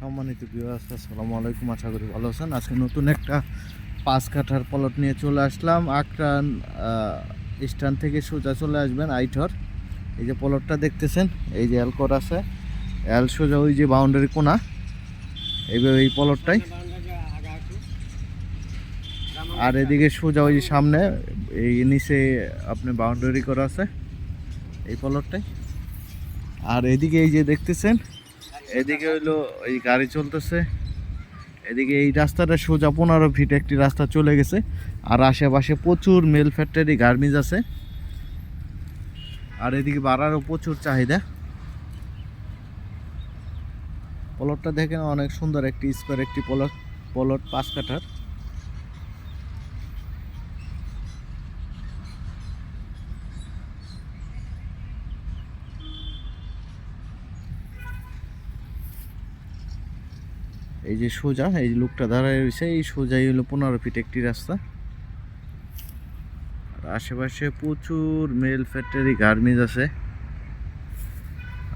সম্মানিত বিভাগ আসসালামু আলাইকুম। আশা করি ভালো আছেন। আজকে নতুন একটা পাঁচ কাঠার পলট নিয়ে চলে আসলাম। আক্রান স্ট্যান্ড থেকে সোজা চলে আসবেন আইঠর। এই যে পলটটা দেখতেছেন, এই যে অ্যালকর আছে। অ্যাল সোজা ওই যে বাউন্ডারি কোনা। এইভাবে এই পলটটাই আর এদিকে সোজা ওই যে সামনে, এই নিচে আপনি বাউন্ডারি করা আছে। এই পলটটাই আর এদিকে এই যে দেখতেছেন এদিকে হইল এই গাড়ি চলতেছে। এদিকে এই রাস্তাটা সোজা পনেরো ফিট একটি রাস্তা চলে গেছে। আর আশেপাশে প্রচুর মেল ফ্যাক্টরি গার্মেন্টস আছে। আর এদিকে বাড়ারও প্রচুর চাহিদা। পলটটা দেখেন, অনেক সুন্দর একটি স্কোয়ার একটি পলট পলট পাঁচ কাঠার। এই যে সোজা, এই লোকটা দাঁড়ায় রয়েছে, এই সোজাই হলো পনেরো ফিট একটি রাস্তা। আর আশেপাশে প্রচুর মেল ফ্যাক্টরি গার্মেন্টস আছে।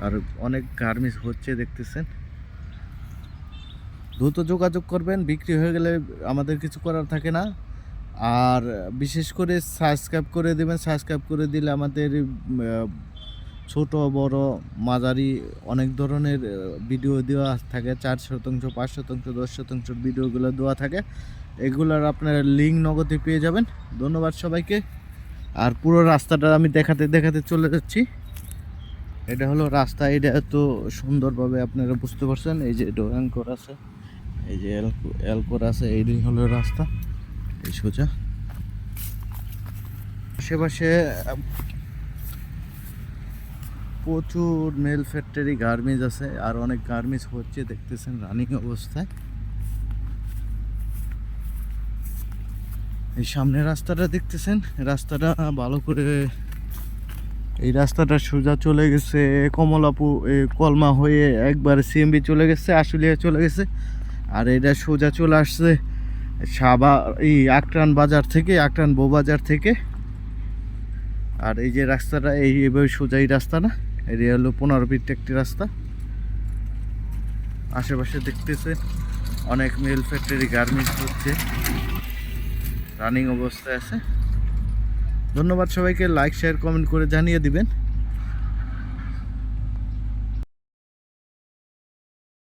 আর অনেক গার্মেন্টস হচ্ছে, দেখতেছেন। দ্রুত যোগাযোগ করবেন, বিক্রি হয়ে গেলে আমাদের কিছু করার থাকে না। আর বিশেষ করে সাবস্ক্রাইব করে দেবেন সাবস্ক্রাইব করে দিলে আমাদের ছোট, বড়, মাঝারি অনেক ধরনের ভিডিও দেওয়া থাকে। চার শতাংশ, পাঁচ শতাংশ, দশ শতাংশ ভিডিওগুলো দেওয়া থাকে। এগুলার আপনারা লিঙ্ক নগদে পেয়ে যাবেন। ধন্যবাদ সবাইকে। আর পুরো রাস্তাটা আমি দেখাতে দেখাতে চলে যাচ্ছি। এটা হলো রাস্তা, এটা এত সুন্দরভাবে আপনারা বুঝতে পারছেন। এই যে ডোয়াং করা আছে। এই যে এল করা আছে এই হলো রাস্তা। এই সোজা। আশেপাশে প্রচুর মেল ফ্যাক্টরি গার্মেজ আছে আর অনেক গার্মেজ হচ্ছে, দেখতেছেন রানিং অবস্থায়। এই সামনে রাস্তাটা দেখতেছেন, রাস্তাটা ভালো করে, এই রাস্তাটা সোজা চলে গেছে কমলাপুর কলমা হয়ে একবার সিএমবি চলে গেছে, আশুলিয়া চলে গেছে, আর এটা সোজা চলে আসছে সাবা, এই আক্রান বাজার থেকে, আক্রান বউ বাজার থেকে। আর এই যে রাস্তাটা, এই সোজা এই রাস্তাটা এটা হলো পনেরো ফিট একটি রাস্তা। আশেপাশে দেখতেছে অনেক মেল ফ্যাক্টরি গার্মেন্টস হচ্ছে। রানিং অবস্থায় আছে। ধন্যবাদ সবাইকে, লাইক, শেয়ার, কমেন্ট করে জানিয়ে দিবেন।